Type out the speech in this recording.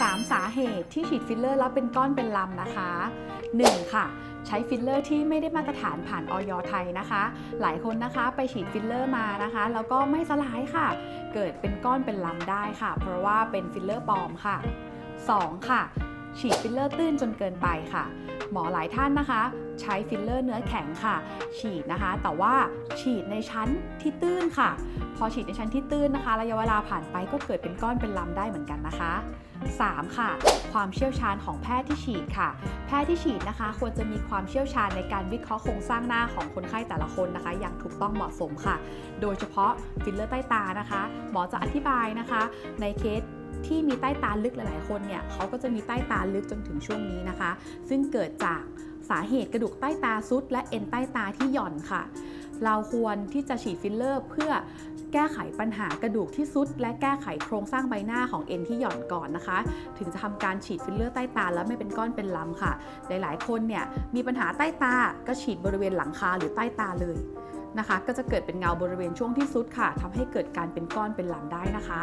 3 สาเหตุที่ฉีดฟิลเลอร์แล้วเป็นก้อนเป็นลำนะคะ 1. ค่ะ ใช้ฟิลเลอร์ที่ไม่ได้มาตรฐานผ่านออยไทยนะคะ หลายคนนะคะไปฉีดฟิลเลอร์มานะคะ แล้วก็ไม่สลายค่ะ เกิดเป็นก้อนเป็นลำได้ค่ะ เพราะว่าเป็นฟิลเลอร์ปลอมค่ะ 2. ค่ะ ฉีดฟิลเลอร์ตื้นจนเกินไปค่ะ หมอหลายท่านนะคะ ใช้ฟิลเลอร์เนื้อแข็งค่ะ ฉีดนะคะ แต่ว่าฉีดในชั้นที่ตื้นค่ะ พอฉีดในชั้นที่ตื้นนะคะ ระยะเวลาผ่านไปก็เกิดเป็นก้อนเป็นลำได้เหมือนกันนะคะ 3. ค่ะ ความเชี่ยวชาญของแพทย์ที่ฉีดค่ะ แพทย์ที่ฉีดนะคะ ควรจะมีความเชี่ยวชาญในการวิเคราะห์โครงสร้างหน้าของคนไข้แต่ละคนนะคะ อย่างถูกต้องเหมาะสมค่ะ โดยเฉพาะฟิลเลอร์ใต้ตานะคะ หมอจะอธิบายนะคะ ในเคสที่มีใต้ตาลึกหลาย ๆ คนเนี่ยเขาก็จะมีใต้ตาลึกจนถึงช่วงนี้นะคะ ซึ่งเกิดจาก สาเหตุกระดูกใต้ตาซุด และเอ็นใต้ตาที่หย่อนค่ะ เราควรที่จะฉีดฟิลเลอร์ เพื่อแก้ไขปัญหากระดูกที่ซุด และแก้ไขโครงสร้างใบหน้าของเอ็นที่หย่อนก่อนนะคะ ถึงจะทำการฉีดฟิลเลอร์ใต้ตาแล้วไม่เป็นก้อนเป็นลำค่ะ หลายๆ คนเนี่ยมีปัญหาใต้ตาก็ฉีดบริเวณหลังคาหรือใต้ตาเลยนะคะ ก็จะเกิดเป็นเงาบริเวณช่วงที่ซุดค่ะทำให้เกิดการเป็นก้อนเป็นลำได้นะคะ